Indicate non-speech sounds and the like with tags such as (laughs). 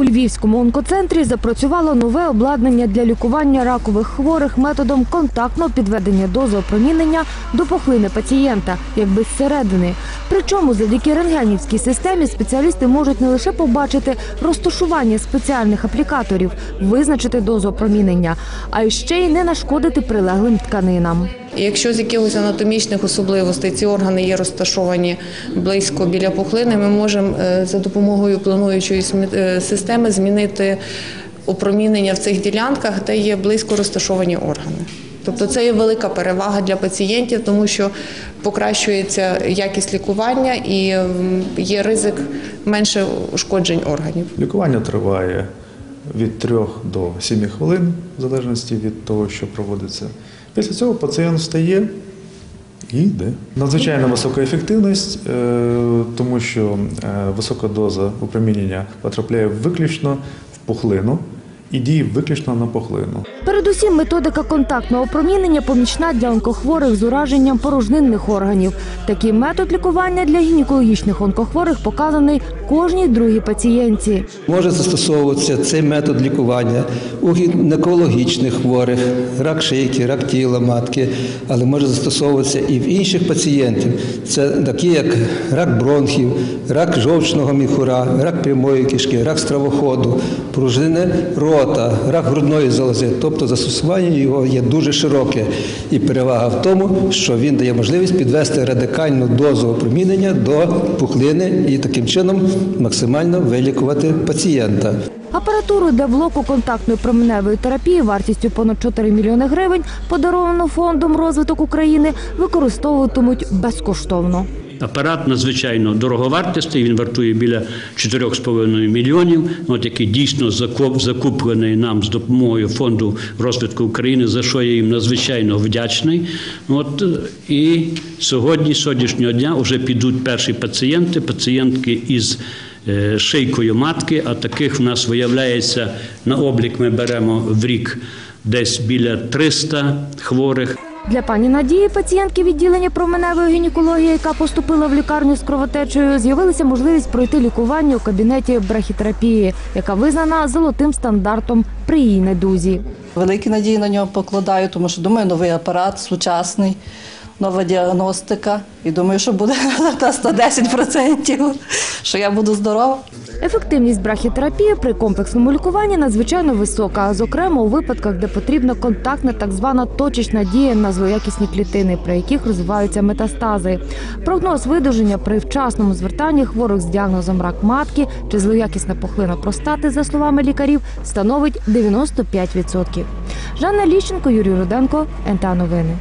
У Львівському онкоцентрі запрацювало нове обладнання для лікування ракових хворих методом контактного підведення дози опромінення до пухлини пацієнта, якби зсередини. Причому завдяки рентгенівській системі спеціалісти можуть не лише побачити розташування спеціальних аплікаторів, визначити дозу опромінення, а й ще й не нашкодити прилеглим тканинам. Якщо з якихось анатомічних особливостей ці органи є розташовані близько біля пухлини, ми можемо е, за допомогою плануючої е, системи змінити опромінення в цих ділянках, де є близько розташовані органи. Тобто це є велика перевага для пацієнтів, тому що покращується якість лікування і є ризик менше ушкоджень органів. Лікування триває від 3 до 7 хвилин, в залежності від того, що проводиться. Після цього пацієнт встає і йде. Надзвичайно висока ефективність, е, тому що е, висока доза опромінення потрапляє виключно в пухлину і діє виключно на пухлину. Передусім, методика контактного опромінення помічна для онкохворих з ураженням порожнинних органів. Такий метод лікування для гінекологічних онкохворих показаний кожній другій пацієнтці. Може застосовуватися цей метод лікування у гінекологічних хворих, рак шийки, рак тіла матки, але може застосовуватися і в інших пацієнтів. Це такі, як рак бронхів, рак жовчного міхура, рак прямої кишки, рак стравоходу, пружини рота, рак грудної залози. Тобто застосування його є дуже широке. І перевага в тому, що він дає можливість підвести радикальну дозу опромінення до пухлини і таким чином максимально вилікувати пацієнта. Апаратуру для блоку контактної променевої терапії вартістю понад 4 мільйони гривень, подаровану фондом розвиток України, використовуватимуть безкоштовно. Апарат надзвичайно дороговартісний, він вартує біля 4,5 мільйонів, от який дійсно закуп, закуплений нам з допомогою фонду розвитку України, за що я їм надзвичайно вдячний. От е, і сьогодні, сьогоднішнього дня, вже підуть перші пацієнти, пацієнтки із е, шийкою матки, а таких в нас виявляється на облік. Ми беремо в рік десь біля 300 хворих. Для пані Надії, пацієнтки відділення променевої гінекології, яка поступила в лікарню з кровотечею, з'явилася можливість пройти лікування у кабінеті брахітерапії, яка визнана золотим стандартом при її недузі. Великі надії на нього покладаю, тому що думаю, новий апарат, сучасний, нова діагностика. І думаю, що буде (laughs) на 110%, що я буду здорова. Ефективність брахітерапії при комплексному лікуванні надзвичайно висока, зокрема у випадках, де потрібна контактна так звана точечна дія на злоякісні клітини, при яких розвиваються метастази. Прогноз видуження при вчасному звертанні хворих з діагнозом рак матки чи злоякісна пухлина простати, за словами лікарів, становить 95%. Жанна Ліщенко, Юрій Руденко, НТА Новини.